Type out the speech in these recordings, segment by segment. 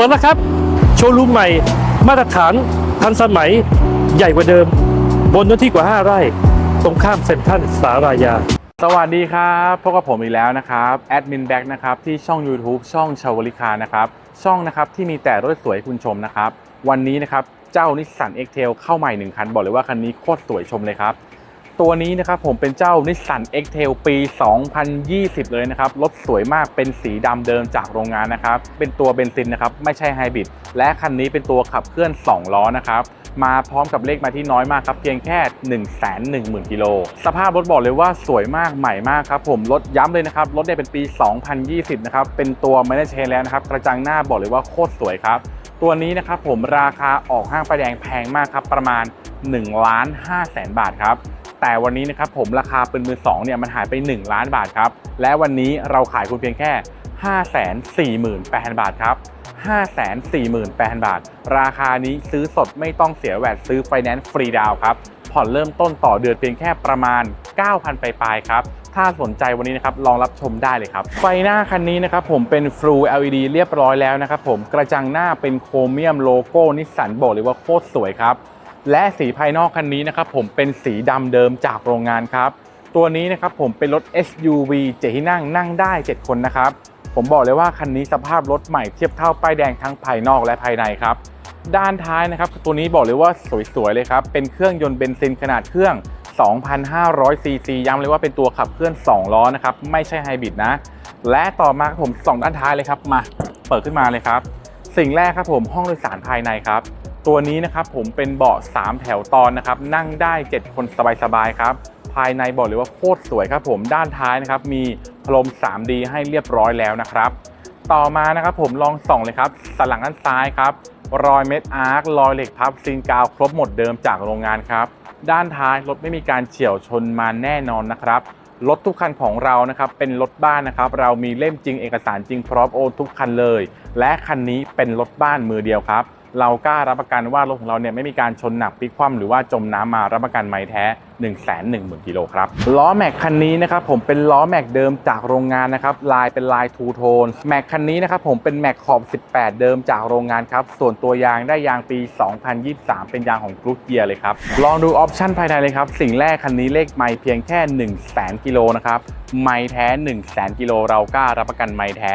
ปิดแล้วครับ โชว์รูมใหม่ มาตรฐานทันสมัยใหญ่กว่าเดิม บนเนื้อที่กว่า 5 ไร่ ตรงข้ามเซ็นทรัลสารายา สวัสดีครับพบกับผมอีกแล้วนะครับแอดมินแบ็กนะครับที่ช่อง YouTube ช่องชาวลิคานะครับช่องนะครับที่มีแต่รถสวยให้คุณชมนะครับ วันนี้นะครับเจ้านิสสัน x t a i l เข้าใหม่1คัน บอกเลยว่าคันนี้โคตรสวยชมเลยครับ ตัวนี้นะครับผมเป็นเจ้านิสสัน x t a i l ปี 2020 เลยนะครับ รถสวยมากเป็นสีดำเดิมจากโรงงานนะครับ เป็นตัวเบนซินนะครับ ไม่ใช่ไฮบริด และคันนี้เป็นตัวขับเคลื่อน 2 ล้อนะครับมาพร้อมกับเลขมาที่น้อยมากครับ เพียงแค่ 1 1 0 0 0 0 กิโล สภาพรถบอกเลยว่าสวยมากใหม่มากครับผม รถย้ำเลยนะครับ รถเนี่ยเป็นปี 2020 นะครับ เป็นตัวไม่ได้เชนแล้วนะครับ กระจังหน้าบอกเลยว่าโคตรสวยครับ ตัวนี้นะครับผมราคาออกห้างประแดงแพงมากครับประมาณ1ล้าน5แสนบาทครับแต่วันนี้นะครับผมราคาเป็นมือสองเนี่ยมันหายไป 1 ล้านบาทครับและวันนี้เราขายคุณเพียงแค่ 5 4 8 0 0 0 บาทครับ 5 4 8 0 0 0 บาท ราคานี้ซื้อสดไม่ต้องเสียแวดซื้อไฟแนนซ์ฟรีดาวครับ ผ่อนเริ่มต้นต่อเดือนเพียงแค่ประมาณ 9,000 ไปลายๆครับ ถ้าสนใจวันนี้นะครับลองรับชมได้เลยครับ ไฟหน้าคันนี้นะครับผมเป็น Full LED เรียบร้อยแล้วนะครับผมกระจังหน้าเป็นโครเมียมโลโก้นิสสันบอกเลยว่าโคตรสวยครับ และสีภายนอกคันนี้นะครับผมเป็นสีดำเดิมจากโรงงานครับ ตัวนี้นะครับผมเป็นรถ SUV เจ็ดที่นั่งนั่งได้ 7 คนนะครับ ผมบอกเลยว่าคันนี้สภาพรถใหม่เทียบเท่าป้ายแดงทั้งภายนอกและภายในครับ ด้านท้ายนะครับ ตัวนี้บอกเลยว่าสวยๆเลยครับ เป็นเครื่องยนต์เบนซินขนาดเครื่อง 2,500 ซีซีย้ำเลยว่าเป็นตัวขับเคลื่อน 2 ล้อนะครับ ไม่ใช่ไฮบริดนะ และต่อมาครับผมส่องด้านท้ายเลยครับ มาเปิดขึ้นมาเลยครับ สิ่งแรกครับผมห้องโดยสารภายในครับ ตัวนี้นะครับผมเป็นเบาะ 3 แถวตอนนะครับ นั่งได้ 7 คนสบายๆครับ ภายในบอกเลยว่าโคตรสวยครับผม ด้านท้ายนะครับมี พรม 3D ให้เรียบร้อยแล้วนะครับ ต่อมานะครับผมลองส่องเลยครับสันหลังด้านซ้ายครับรอยเม็ดอาร์ครอยเหล็กพับซีนกาวครบหมดเดิมจากโรงงานครับ ด้านท้ายรถไม่มีการเฉี่ยวชนมาแน่นอนนะครับรถทุกคันของเรานะครับ เป็นรถบ้านนะครับ เรามีเล่มจริงเอกสารจริงพร้อมโอนทุกคันเลย และคันนี้เป็นรถบ้านมือเดียวครับ เรากล้ารับประกันว่ารถของเราเนี่ยไม่มีการชนหนักพลิกคว่ำหรือว่าจมน้ำมารับประกันไม้แท้ 1 1 0 0 0 0กิโลครับล้อแม็กคันนี้นะครับผมเป็นล้อแม็กเดิมจากโรงงานนะครับลายเป็นลายทูโทนแม็กคันนี้นะครับผมเป็นแม็กขอบ 18 เดิมจากโรงงานครับส่วนตัวยางได้ยางปี 2023 เป็นยางของกรุ๊ปเกียร์เลยครับลองดูออปชั่นภายในเลยครับสิ่งแรกคันนี้เลขไมล์เพียงแค่ 1 0 0 0 0 0กิโลนะครับไมล์แท้ 1 0 0 0 0 0กิโลเรากล้ารับประกันไมล์แท้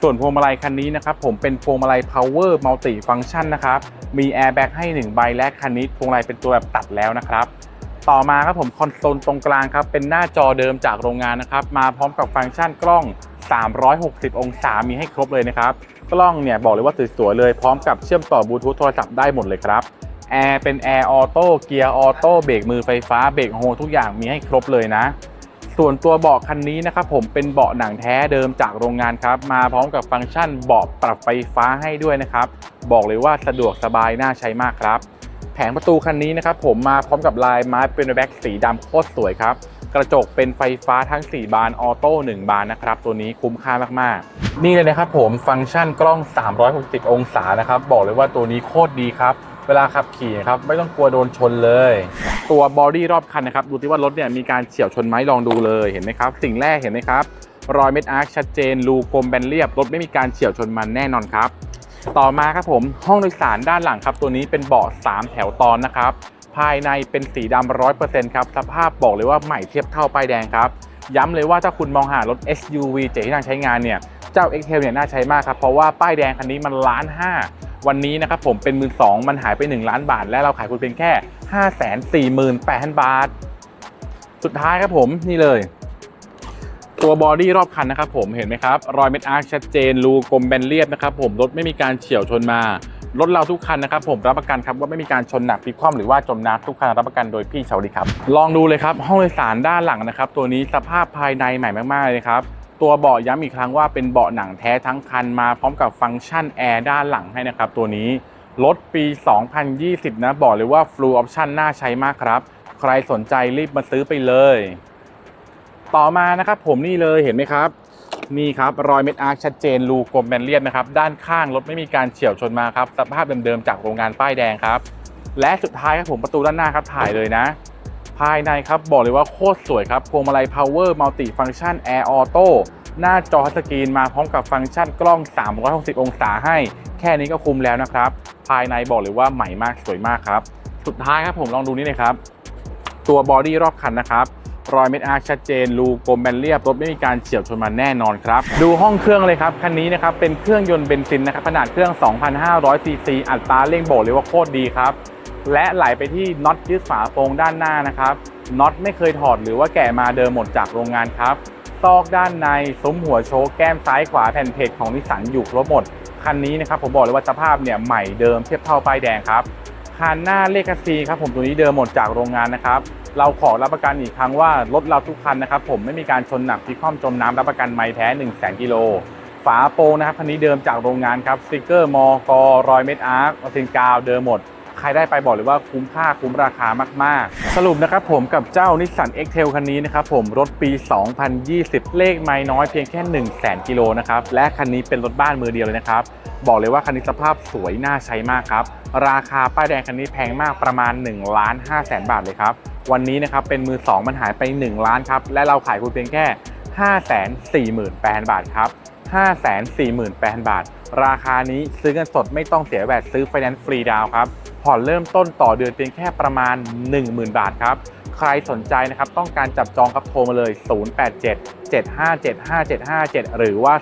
ส่วนพวงมาลัยคันนี้นะครับผมเป็นพวงมาลัย power multi function นะครับ มีแอร์แบ็กให้ 1 ใบและคันนี้พวงมาลัยเป็นตัวแบบตัดแล้วนะครับ ต่อมาครับผมคอนโซลตรงกลางครับเป็นหน้าจอเดิมจากโรงงานนะครับ มาพร้อมกับฟังก์ชันกล้อง 360 องศามีให้ครบเลยนะครับ กล้องเนี่ยบอกเลยว่าสวยๆเลยพร้อมกับเชื่อมต่อบลูทูธโทรศัพท์ได้หมดเลยครับแอร์เป็นแอร์ออโต้เกียร์ออโต้เบรกมือไฟฟ้าเบรกโฮทุกอย่างมีให้ครบเลยนะ ส่วนตัวเบาะคันนี้นะครับผมเป็นเบาะหนังแท้เดิมจากโรงงานครับ มาพร้อมกับฟังก์ชันเบาะปรับไฟฟ้าให้ด้วยนะครับ บอกเลยว่าสะดวกสบายน่าใช้มากครับ แผงประตูคันนี้นะครับผมมาพร้อมกับลายไม้เป็นแบ็กสีดำโคตรสวยครับ กระจกเป็นไฟฟ้าทั้ง 4 บานออโต้1บานนะครับ ตัวนี้คุ้มค่ามากๆ นี่เลยนะครับผมฟังก์ชันกล้อง 360 องศานะครับบอกเลยว่าตัวนี้โคตรดีครับ เวลาขับขี่ครับไม่ต้องกลัวโดนชนเลย ตัวบอดี้รอบคันนะครับดูที่ว่ารถเนี่ยมีการเฉี่ยวชนไหมลองดูเลยเห็นไหมครับ สิ่งแรกเห็นไหมครับ รอยเม็ดอาร์คชัดเจนรูกลมแบนเรียบรถไม่มีการเฉี่ยวชนมันแน่นอนครับ ต่อมาครับผมห้องโดยสารด้านหลังครับ ตัวนี้เป็นเบาะ3แถวตอนนะครับภายในเป็นสีดำร้อยเปอร์เซ็นต์ครับสภาพบอกเลยว่าใหม่เทียบเท่าป้ายแดงครับ ย้ำเลยว่าถ้าคุณมองหารถ SUV เจ๋ที่นั่งใช้งานเนี่ย เจ้า Excel เนี่ยน่าใช้มากครับ เพราะว่าป้ายแดงคันนี้มันล้านห้า วันนี้นะครับผมเป็นมือสองมันหายไป 1 ล้านบาท และเราขายคุณเพียงแค่ 5 4 8 0 0 0 บาท สุดท้ายครับผมนี่เลย ตัวบอดี้รอบคันนะครับผมเห็นไหมครับ รอยเม็ดอาร์คชัดเจนรูกลมแบนเรียบนะครับผมรถไม่มีการเฉี่ยวชนมารถเราทุกคันนะครับผมรับประกันครับว่าไม่มีการชนหนักพลิกคว่ำหรือว่าจมน้ำทุกคันรับประกันโดยพี่ชาวดีครับ ลองดูเลยครับห้องโดยสารด้านหลังนะครับ ตัวนี้สภาพภายในใหม่มากๆเลยครับ ตัวเบาะย้ำอีกครั้งว่าเป็นเบาะหนังแท้ทั้งคันมาพร้อมกับฟังก์ชันแอร์ด้านหลังให้นะครับ ตัวนี้รถปี 2020 นะบอกเลยว่า Full Option น่าใช้มากครับ ใครสนใจรีบมาซื้อไปเลย ต่อมานะครับผมนี่เลยเห็นไหมครับ นี่ครับ รอยเม็ดอาร์ชัดเจนรูกลมแบนเรียบนะครับ ด้านข้างรถไม่มีการเฉี่ยวชนมาครับ สภาพเดิมๆจากโรงงานป้ายแดงครับ และสุดท้ายครับผมประตูด้านหน้าครับถ่ายเลยนะ ภายในครับบอกเลยว่าโคตรสวยครับพวงมาลัย power multi function air auto หน้าจอทัชสกรีนมาพร้อมกับฟังก์ชันกล้อง 360 องศาให้ แค่นี้ก็คุ้มแล้วนะครับ ภายในบอกเลยว่าใหม่มากสวยมากครับ สุดท้ายครับผมลองดูนี่เลยครับ ตัวบอดี้รอบคันนะครับรอยเม็ดอาร์ชัดเจนรูกลมแบนเรียบรถไม่มีการเฉียวชนมาแน่นอนครับ ดูห้องเครื่องเลยครับ คันนี้นะครับเป็นเครื่องยนต์เบนซินนะครับขนาดเครื่อง 2,500ซีซีอัตราเร่งโบกเลยว่าโคตรดีครับ และไหลไปที่น็อตยึดฝาโปรงด้านหน้านะครับน็อตไม่เคยถอดหรือว่าแกะมาเดิมหมดจากโรงงานครับซอกด้านในซุ้มหัวโชว์แก้มซ้ายขวาแผ่นเพจของนิสสันอยู่ครบหมดคันนี้นะครับผมบอกเลยว่าสภาพเนี่ยใหม่เดิมเทียบเท่าป้ายแดงครับคันหน้าเลขซีครับผมตัวนี้เดิมหมดจากโรงงานนะครับเราขอรับประกันอีกครั้งว่ารถเราทุกคันนะครับผมไม่มีการชนหนักพลิกคว่ำจมน้ำรับประกันไม่แท้1 0 0 0 0แกิโลฝาโปงนะครับคันนี้เดิมจากโรงงานครับสติกเกอร์มอกรอยเม็ดอาร์คออซินกาวเดิมหมด ใครได้ไปบอกเลยว่าคุ้มค่าคุ้มราคามาก ๆ สรุปนะครับผมกับเจ้านิสสัน x t a i l คันนี้นะครับผมรถปี 2020 เลขไม่น้อยเพียงแค่ 1 0 0 0 0แกิโลนะครับและคันนี้เป็นรถบ้านมือเดียวเลยนะครับบอกเลยว่าคันนี้สภาพสวยน่าใช้มากครับราคาป้ายแดงคันนี้แพงมากประมาณ1ล้าน5แสนบาทเลยครับวันนี้นะครับเป็นมือ 2 มันหายไป 1 ล้านครับและเราขายคุณเพียงแค่ 5 4 8 0 0 0 บาทครับ5 4 8 0 0 0 บาท ราคานี้ซื้อเงินสดไม่ต้องเสียแวดซื้อไฟแนนซ์ฟรีดาวครับ ผ่อนเริ่มต้นต่อเดือนเพียงแค่ประมาณ 10,000 บาทครับ ใครสนใจนะครับต้องการจับจองครับโทรมาเลย 087 757 5757 หรือว่า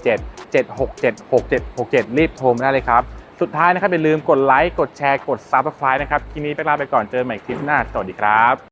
087 767 6767 รีบโทรมาได้เลยครับ สุดท้ายนะครับอย่าลืมกดไลค์ กดแชร์ กด Subscribe นะครับ คลิปนี้ไปลาไปก่อนเจอใหม่คลิปหน้า สวัสดีครับ